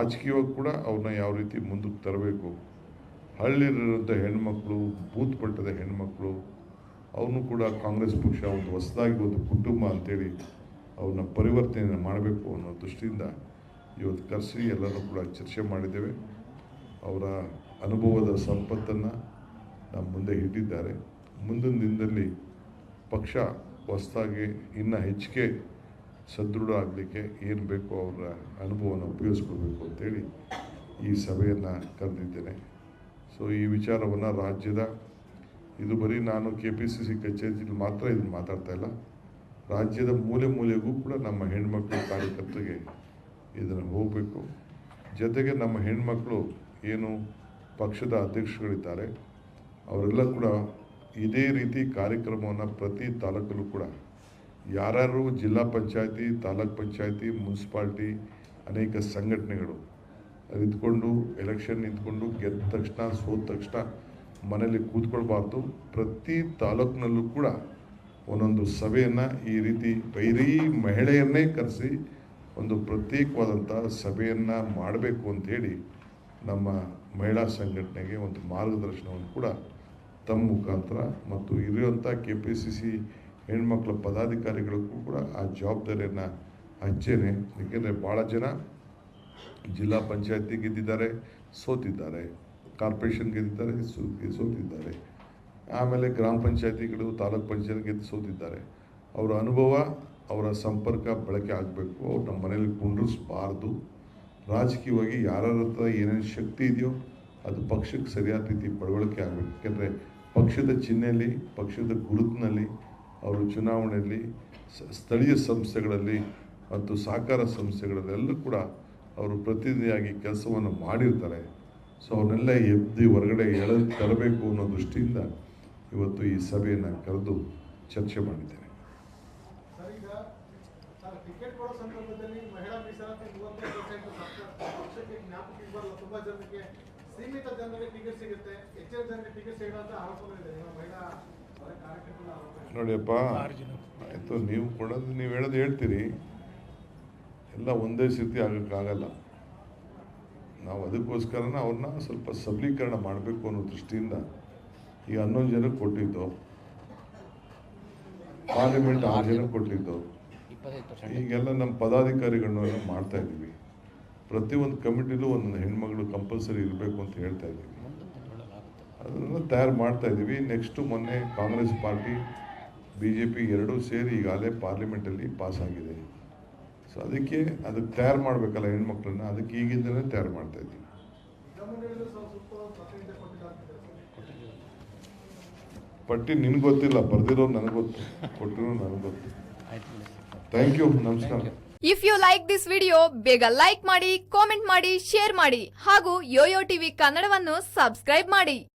ರಾಜಕೀಯವಾಗಿ ಕೂಡ ಅವ್ರನ್ನ ಯಾವ ರೀತಿ ಮುಂದಕ್ಕೆ ತರಬೇಕು. ಹಳ್ಳಿಲಿರುವಂಥ ಹೆಣ್ಮಕ್ಳು, ಬೂತ್ ಮಟ್ಟದ ಹೆಣ್ಮಕ್ಳು, ಅವನು ಕೂಡ ಕಾಂಗ್ರೆಸ್ ಪಕ್ಷ ಒಂದು ಹೊಸದಾಗಿ ಒಂದು ಕುಟುಂಬ ಅಂತೇಳಿ ಅವನ್ನ ಪರಿವರ್ತನೆ ಮಾಡಬೇಕು ಅನ್ನೋ ದೃಷ್ಟಿಯಿಂದ ಇವತ್ತು ಕರೆಸಿ ಎಲ್ಲರೂ ಕೂಡ ಚರ್ಚೆ ಮಾಡಿದ್ದೇವೆ. ಅವರ ಅನುಭವದ ಸಂಪತ್ತನ್ನು ನಮ್ಮ ಮುಂದೆ ಇಟ್ಟಿದ್ದಾರೆ. ಮುಂದಿನ ದಿನದಲ್ಲಿ ಪಕ್ಷ ಹೊಸದಾಗಿ ಇನ್ನೂ ಹೆಚ್ಚಿಗೆ ಸದೃಢ ಆಗಲಿಕ್ಕೆ ಏನು ಬೇಕೋ ಅವರ ಅನುಭವವನ್ನು ಉಪಯೋಗಿಸ್ಕೊಳ್ಬೇಕು ಅಂತೇಳಿ ಈ ಸಭೆಯನ್ನು ಕರೆದಿದ್ದೇನೆ. ಸೊ ಈ ವಿಚಾರವನ್ನು ರಾಜ್ಯದ, ಇದು ಬರೀ ನಾನು ಕೆ ಪಿ ಸಿ ಸಿ ಕಚೇರಿಯಲ್ಲಿ ಮಾತ್ರ ಇದನ್ನು ಮಾತಾಡ್ತಾ ಇಲ್ಲ. ರಾಜ್ಯದ ಮೂಲೆ ಮೂಲೆಗೂ ಕೂಡ ನಮ್ಮ ಹೆಣ್ಮಕ್ಳ ಕಾರ್ಯಕರ್ತರಿಗೆ ಇದನ್ನು ಹೋಗಬೇಕು. ಜೊತೆಗೆ ನಮ್ಮ ಹೆಣ್ಮಕ್ಳು ಏನು ಪಕ್ಷದ ಅಧ್ಯಕ್ಷಗಳಿದ್ದಾರೆ ಅವರೆಲ್ಲ ಕೂಡ ಇದೇ ರೀತಿ ಕಾರ್ಯಕ್ರಮವನ್ನು ಪ್ರತಿ ತಾಲೂಕಲ್ಲೂ ಕೂಡ ಯಾರ್ಯಾರು ಜಿಲ್ಲಾ ಪಂಚಾಯಿತಿ, ತಾಲೂಕ್ ಪಂಚಾಯಿತಿ, ಮುನ್ಸಿಪಾಲ್ಟಿ ಅನೇಕ ಸಂಘಟನೆಗಳು ನಿಂತ್ಕೊಂಡು ಎಲೆಕ್ಷನ್ ನಿಂತ್ಕೊಂಡು, ಗೆದ್ದ ತಕ್ಷಣ ಸೋದ ತಕ್ಷಣ ಮನೇಲಿ ಕೂತ್ಕೊಳ್ಬಾರ್ದು. ಪ್ರತಿ ತಾಲೂಕಿನಲ್ಲೂ ಕೂಡ ಒಂದೊಂದು ಸಭೆಯನ್ನು ಈ ರೀತಿ ಬೈರೀ ಮಹಿಳೆಯನ್ನೇ ಕರೆಸಿ ಒಂದು ಪ್ರತ್ಯೇಕವಾದಂಥ ಸಭೆಯನ್ನು ಮಾಡಬೇಕು ಅಂಥೇಳಿ ನಮ್ಮ ಮಹಿಳಾ ಸಂಘಟನೆಗೆ ಒಂದು ಮಾರ್ಗದರ್ಶನವನ್ನು ಕೂಡ ತಮ್ಮ ಮುಖಾಂತರ ಮತ್ತು ಇರುವಂಥ ಕೆ ಪಿ ಸಿ ಸಿ ಹೆಣ್ಮಕ್ಳ ಪದಾಧಿಕಾರಿಗಳಿಗೂ ಕೂಡ ಆ ಜವಾಬ್ದಾರಿಯನ್ನು ಹಂಚೇನೆ. ಏಕೆಂದರೆ ಭಾಳ ಜನ ಜಿಲ್ಲಾ ಪಂಚಾಯತಿ ಗೆದ್ದಿದ್ದಾರೆ, ಸೋತಿದ್ದಾರೆ. ಕಾರ್ಪೊರೇಷನ್ ಗೆದ್ದಿದ್ದಾರೆ ಸೋತಿದ್ದಾರೆ. ಆಮೇಲೆ ಗ್ರಾಮ ಪಂಚಾಯತಿಗಳು, ತಾಲೂಕ್ ಪಂಚಾಯತ್ ಗೆದ್ದು ಸೋತಿದ್ದಾರೆ. ಅವರ ಅನುಭವ, ಅವರ ಸಂಪರ್ಕ ಬಳಕೆ ಆಗಬೇಕು. ಅವ್ರು ನಮ್ಮ ಮನೇಲಿ ಕುಂಡ್ರಿಸ್ಬಾರ್ದು ರಾಜಕೀಯವಾಗಿ ಯಾರ ಹತ್ರ ಏನೇನು ಶಕ್ತಿ ಇದೆಯೋ ಅದು ಪಕ್ಷಕ್ಕೆ ಸರಿಯಾದ ರೀತಿ ಬಳವಳಿಕೆ ಆಗಬೇಕು. ಯಾಕೆಂದರೆ ಪಕ್ಷದ ಚಿಹ್ನೆಯಲ್ಲಿ, ಪಕ್ಷದ ಗುರುತಿನಲ್ಲಿ ಅವರು ಚುನಾವಣೆಯಲ್ಲಿ ಸ್ಥಳೀಯ ಸಂಸ್ಥೆಗಳಲ್ಲಿ ಮತ್ತು ಸಹಕಾರ ಸಂಸ್ಥೆಗಳಲ್ಲೆಲ್ಲೂ ಕೂಡ ಅವರು ಪ್ರತಿನಿಧಿಯಾಗಿ ಕೆಲಸವನ್ನು ಮಾಡಿರ್ತಾರೆ. ಸೊ, ಅವನ್ನೆಲ್ಲ ಎದ್ದು ಹೊರಗಡೆ ಎಳೆ, ತರಬೇಕು ಅನ್ನೋ ದೃಷ್ಟಿಯಿಂದ ಇವತ್ತು ಈ ಸಭೆಯನ್ನು ಕರೆದು ಚರ್ಚೆ ಮಾಡಿದ್ದೇನೆ. ಸೀಮಿತ ಜನರಿಗೆ ಟಿಕೆಟ್ ಸಿಗುತ್ತೆ. ಹೆಚ್ಚಿನ ಜನರಿಗೆ ಟಿಕೆಟ್ ಸಿಗಲ್ಲ ಅಂತ ಆರೋಪಗಳಿದೆ. ಮಹಿಳಾ. ನೋಡಿಯಪ್ಪ ಆಯಿತು ನೀವು ಕೊಡೋದು ನೀವು ಹೇಳೋದು ಹೇಳ್ತೀರಿ. ಎಲ್ಲ ಒಂದೇ ಸ್ಥಿತಿ ಆಗೋಕ್ಕಾಗಲ್ಲ. ನಾವು ಅದಕ್ಕೋಸ್ಕರನ ಅವ್ರನ್ನ ಸ್ವಲ್ಪ ಸಬಲೀಕರಣ ಮಾಡಬೇಕು ಅನ್ನೋ ದೃಷ್ಟಿಯಿಂದ ಈಗ ಹನ್ನೊಂದು ಜನಕ್ಕೆ ಕೊಟ್ಟಿದ್ದು. ಪಾರ್ಲಿಮೆಂಟ್ ಆರು ಜನಕ್ಕೆ ಕೊಟ್ಟಿದ್ದು. ಈಗೆಲ್ಲ ನಮ್ಮ ಪದಾಧಿಕಾರಿಗಳನ್ನ ಮಾಡ್ತಾ ಇದ್ದೀವಿ. ಪ್ರತಿಯೊಂದು ಕಮಿಟಿಲೂ ಒಂದು ಹೆಣ್ಮಗಳು ಕಂಪಲ್ಸರಿ ಇರಬೇಕು ಅಂತ ಹೇಳ್ತಾ ಇದ್ದೀವಿ. ಅದನ್ನೆಲ್ಲ ಅದನ್ನು ತಯಾರು ಮಾಡ್ತಾ ಇದ್ದೀವಿ. ನೆಕ್ಸ್ಟು ಮೊನ್ನೆ Congress party B J P ಎರಡೂ ಸೇರಿ ಈಗಾಗಲೇ ಪಾರ್ಲಿಮೆಂಟಲ್ಲಿ ಪಾಸ್ ಆಗಿದೆ ಸೊ ಅದಕ್ಕೆ ಅದಕ್ಕೆ ತಯಾರು ಮಾಡಬೇಕಲ್ಲ ಹೆಣ್ಮಕ್ಳನ್ನ, ಅದಕ್ಕೆ ಈಗಿಂದಲೇ ತಯಾರು ಮಾಡ್ತಾ ಕೊಟ್ಟಿದ್ದೀವಿ ಪಟ್ಟಿ ನಿನ್ಗೆ ಗೊತ್ತಿಲ್ಲ ಬರ್ದಿರೋ ನನಗೆ ಗೊತ್ತು ಕೊಟ್ಟಿರೋ ನನಗೆ ಗೊತ್ತು. ಥ್ಯಾಂಕ್ ಯು ನಮಸ್ಕಾರ. If you like this video ಬೇಗ ಲೈಕ್ ಮಾಡಿ ಕಾಮೆಂಟ್ ಮಾಡಿ ಶೇರ್ ಮಾಡಿ, ಹಾಗೂ ಯೋಯೋ ಟಿವಿ ಕನ್ನಡವನ್ನು ಸಬ್ಸ್ಕ್ರೈಬ್ ಮಾಡಿ.